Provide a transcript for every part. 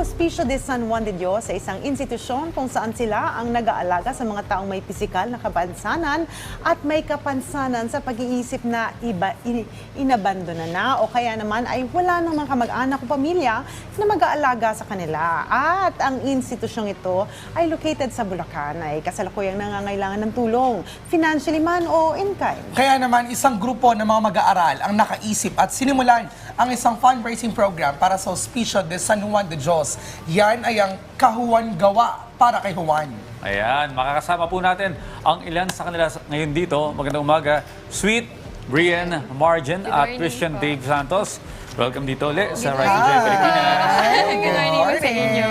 Hospicio de San Juan de Dios ay isang institusyon kung saan sila ang nag-aalaga sa mga taong may pisikal na kapansanan at may kapansanan sa pag-iisip na iba, in, inabandona na o kaya naman ay wala namang kamag-anak o pamilya na mag-aalaga sa kanila. At ang institusyong ito ay located sa Bulacan ay kasalukuyang nangangailangan ng tulong, financially man o in kind. Kaya naman, isang grupo ng mga mag-aaral ang nakaisip at sinimulan ang isang fundraising program para sa Hospicio de San Juan de Dios. Yan ay ang Kahuan Gawa para kay Juan. Ayan, makakasama po natin ang ilan sa kanila ngayon dito. Magandang umaga. Sweet, Brian Margin at Christian po. Dave Santos. Welcome dito ulit sa and Shine Pilipinas. Good morning po sa inyo.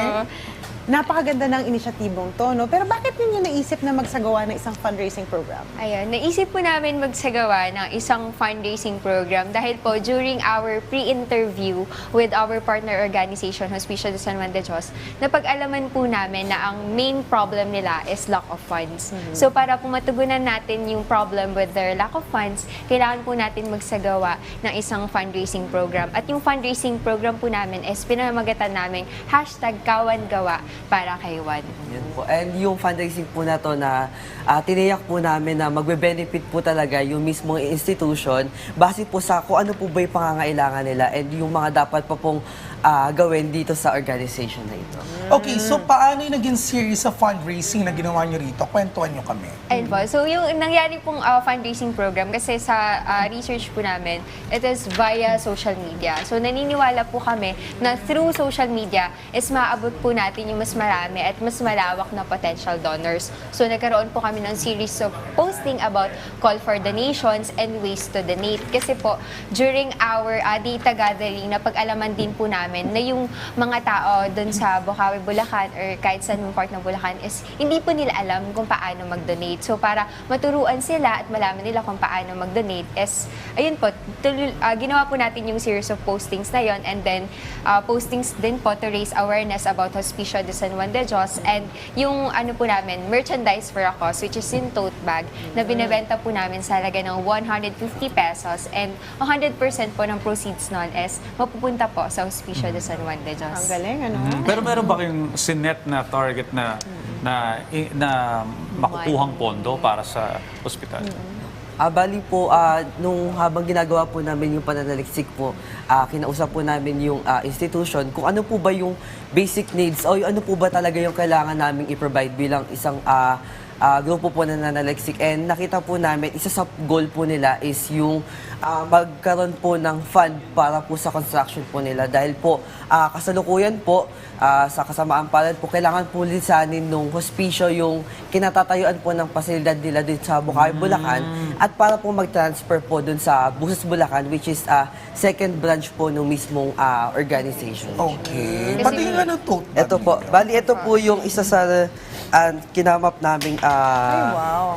Napakaganda ng inisyatibong to, no? Pero bakit ninyo naisip na magsagawa ng isang fundraising program? Ayun, naisip po namin magsagawa ng isang fundraising program dahil po during our pre-interview with our partner organization, Hospicio de San Juan de Dios, napag-alaman po namin na ang main problem nila is lack of funds. So para po matugunan natin yung problem with their lack of funds, kailangan po natin magsagawa ng isang fundraising program. At yung fundraising program po namin is pinamagatan namin hashtag Kawan Gawa para kay Juan. Yun po. And yung fundraising po na to na ah, tiniyak po namin na magbe-benefit po talaga yung mismong institution base po sa kung ano po ba yung pangangailangan nila and yung mga dapat pa pong ah, gawin dito sa organization na ito. Okay, so paano yung naging series of fundraising na ginawa nyo rito? Kwentuhan nyo kami. Ayun po. So, yung nangyari pong uh, fundraising program, kasi sa uh, research po namin, it is via social media. So, naniniwala po kami na through social media is maabot po natin yung mas marami at mas malawak na potential donors. So, nagkaroon po kami ng series of posting about call for donations and ways to donate. Kasi po, during our uh, data gathering, napag-alaman din po namin na yung mga tao dun sa Bukawi, Bulacan or kahit sa part ng Bulacan is hindi po nila alam kung paano mag-donate. So para maturuan sila at malaman nila kung paano mag-donate is, ayun po, tuloy, ah, ginawa po natin yung series of postings na yon and then ah, postings din po to raise awareness about Hospicio de San Juan de Dios and yung ano po namin, merchandise for a cause which is yung tote bag na binibenta po namin sa halaga ng 150 pesos and 100% po ng proceeds nun is mapupunta po sa Hospicio de San Juan de Dios. Ang galing, ano? Pero meron ba kayong sinet na target na na i- na makukuhang pondo para sa ospital? Ah, bali po, ah, nung habang ginagawa po namin yung pananaliksik po, ah, kinausap po namin yung ah, institution kung ano po ba yung basic needs o yung ano po ba talaga yung kailangan namin i-provide bilang isang ah, ah, grupo po na nanaliksik. And nakita po namin, isa sa goal po nila is yung ah, magkaroon po ng fund para po sa construction po nila. Dahil po, ah, kasalukuyan po, ah, sa kasamaan palad po, kailangan po lisanin nung hospicio yung kinatatayuan po ng pasilidad nila dito sa Bukawi, Bulacan at para po mag-transfer po dun sa Buses, Bulacan which is a second branch po ng mismong ah, organization. Okay. Kasi- Pati yung ano to. Ito po, bali ito po yung isa sa ah, kinamap naming ah, Ay, wow.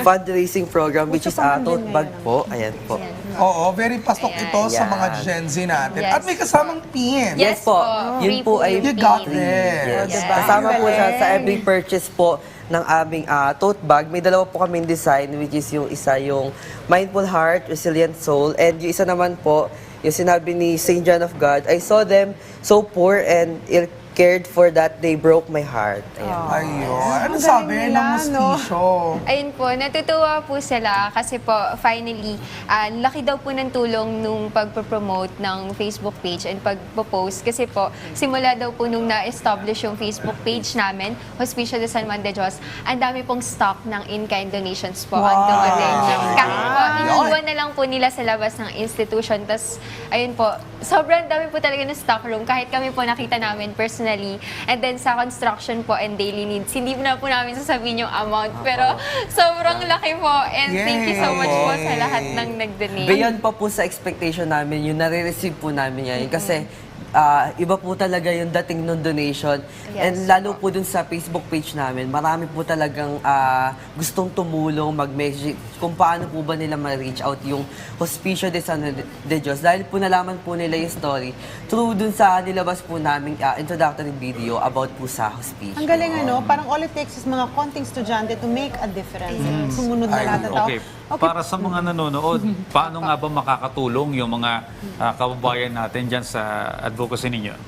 fundraising program which is man tote bag po. Ayan po. Oo, very pastok Ayan. ito sa mga Gen Z natin. Yes. At may kasamang pin. Yes Yes po. po. Yun po ay You got pin. it. Yes. diba? Kasama po siya sa every purchase po ng aming ah, tote bag. May dalawa po kaming design which is yung isa yung Mindful Heart, Resilient Soul and yung isa naman po yung sinabi ni St. John of God, I saw them so poor and ill cared for that they broke my heart. Ayan. Ayun. Ano sabi ng nila, no? mustisyo? Ayun po, natutuwa po sila kasi po finally, ah, laki daw po ng tulong nung pagpo-promote ng Facebook page and pagpo-post kasi po simula daw po nung na-establish yung Facebook page namin, Hospicio de San Juan de Dios, ang dami pong stock ng in-kind donations po ang Wow. dumating. Kahit po, iniwan na lang po nila sa labas ng institution. Tapos, ayun po, sobrang dami po talaga ng stock room. Kahit kami po nakita namin personally. And then sa construction po and daily needs, hindi na po namin sasabihin yung amount. Pero sobrang laki po. And thank you so much po sa lahat ng nag-donate. Beyond pa po sa expectation namin, yung nare-receive po namin ngayon. Kasi ah, iba po talaga yung dating ng donation. Yes. And lalo po dun sa Facebook page namin, marami po talagang ah, gustong tumulong, mag-message kung paano po ba nila ma-reach out yung Hospicio de San de Dios. Dahil po nalaman po nila yung story through dun sa nilabas po namin ah, introductory video about po sa Hospicio. Ang galing ano, parang all it takes is mga konting estudyante to make a difference. Sumunod na lahat ng tao. Okay. Para sa mga nanonood, paano nga ba makakatulong yung mga ah, kababayan natin dyan sa advocacy ninyo?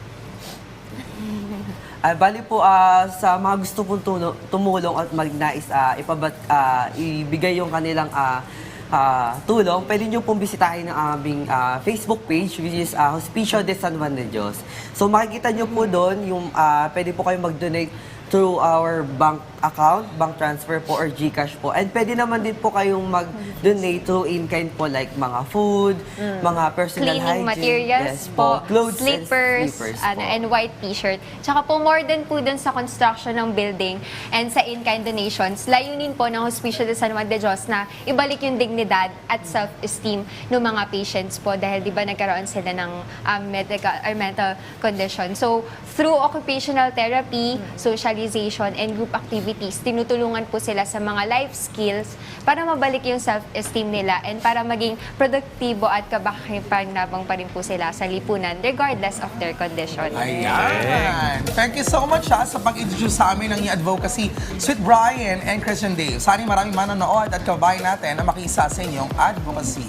Ah, bali po ah, sa mga gusto pong tuno- tumulong at magnais ah, ipabat ah, ibigay yung kanilang ah, ah, tulong, pwede nyo pong bisitahin ang aming ah, Facebook page which is ah, Hospicio de San Juan de Dios. So makikita nyo po doon yung ah, pwede po kayo mag-donate through our bank account, bank transfer po or GCash po. And pwede naman din po kayong mag-donate through in-kind po like mga food, mga personal cleaning hygiene. materials yes po, clothes slippers, and slippers ano, po. and white t-shirt. Tsaka po more than po dun sa construction ng building and sa in-kind donations, layunin po ng Hospicio de San Juan de Dios na ibalik yung dignidad at self-esteem ng mga patients po dahil di ba nagkaroon sila ng um, medical or mental condition. So, through occupational therapy, socialization, and group activities, tinutulungan po sila sa mga life skills para mabalik yung self-esteem nila and para maging produktibo at kabakipanabang pa rin po sila sa lipunan regardless of their condition. Ayan. Thank you so much ha, sa pag-introduce sa amin ng advocacy Sweet Brian and Christian Dave. Sana maraming manonood at kababayan natin na makisa sa inyong advocacy.